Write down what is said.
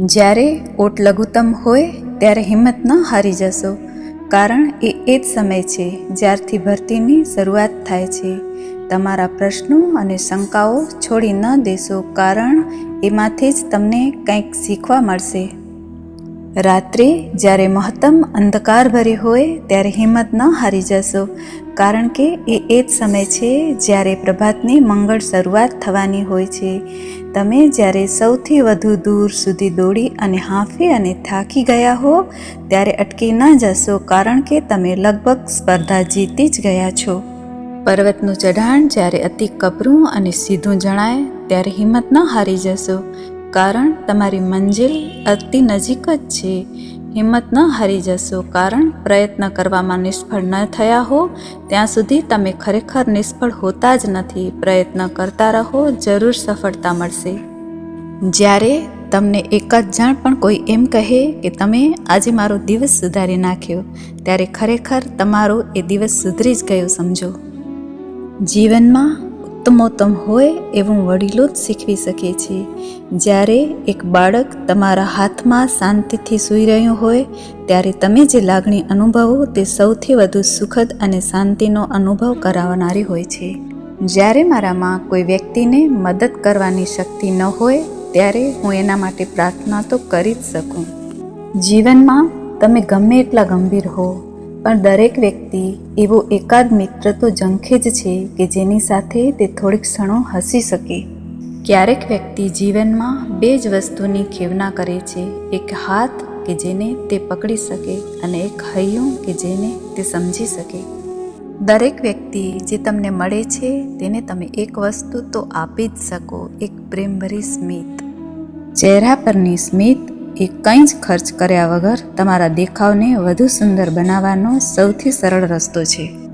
જ્યારે ઓટ લઘુત્તમ હોય ત્યારે હિંમત ન હારી જશો, કારણ એ એ જ સમય છે જ્યારથી ભરતીની શરૂઆત થાય છે. તમારા પ્રશ્નો અને શંકાઓ છોડી ન દેશો, કારણ એમાંથી જ તમને કંઈક શીખવા મળશે. રાત્રે જ્યારે મહત્તમ અંધકાર ભરી હોય ત્યારે હિંમત ન હારી જશો કારણ કે એ એ જ સમય છે જ્યારે પ્રભાતની મંગળ શરૂઆત થવાની હોય છે. તમે જ્યારે સૌથી વધુ દૂર સુધી દોડી અને હાંફી અને થાકી ગયા હો, ત્યારે અટકી ન જશો કારણ કે તમે લગભગ સ્પર્ધા જીતી જ ગયા છો. પર્વતનું ચઢાણ જ્યારે અતિ કપરું અને સીધું જણાય, ત્યારે હિંમત ન હારી જશો. કારણ તમારી મંજિલ અતિ નજીક જ છે. હિંમત ન હારી જશો, કારણ પ્રયત્ન કરવામાં નિષ્ફળ ન થયા હો. ત્યાં સુધી તમે ખરેખર નિષ્ફળ હોતા જ નથી. પ્રયત્ન કરતા રહો, જરૂર સફળતા મળશે. જ્યારે તમને એક જ જાણ પણ કોઈ એમ કહે કે તમે આજે મારો દિવસ સુધારી નાખ્યો, ત્યારે ખરેખર તમારો એ દિવસ સુધરી જ ગયો, સમજો. જીવનમાં ઉત્તમોત્તમ હોય એવું વડીલો જ શીખવી શકે છે. જ્યારે એક બાળક તમારા હાથમાં શાંતિથી સૂઈ રહ્યું હોય, ત્યારે તમે જે લાગણી અનુભવો તે સૌથી વધુ સુખદ અને શાંતિનો અનુભવ કરાવનારી હોય છે. જ્યારે મારામાં કોઈ વ્યક્તિને મદદ કરવાની શક્તિ ન હોય, ત્યારે હું એના માટે પ્રાર્થના તો કરી જ શકું. જીવનમાં તમે ગમે એટલા ગંભીર હો પણ દરેક વ્યક્તિ એવો એકાદ મિત્ર તો ઝંખે જ છે કે જેની સાથે તે થોડીક ક્ષણો હસી શકે. ક્યારેક વ્યક્તિ જીવનમાં બે જ વસ્તુની ખેવના કરે છે, એક હાથ કે જેને તે પકડી શકે અને એક હૈયું કે જેને તે સમજી શકે. દરેક વ્યક્તિ જે તમને મળે છે, તેને તમે એક વસ્તુ તો આપી જ શકો, એક પ્રેમભરી સ્મિત. ચહેરા પરની સ્મિત એ કંઈ જ ખર્ચ કર્યા વગર તમારા દેખાવને વધુ સુંદર બનાવવાનો સૌથી સરળ રસ્તો છે.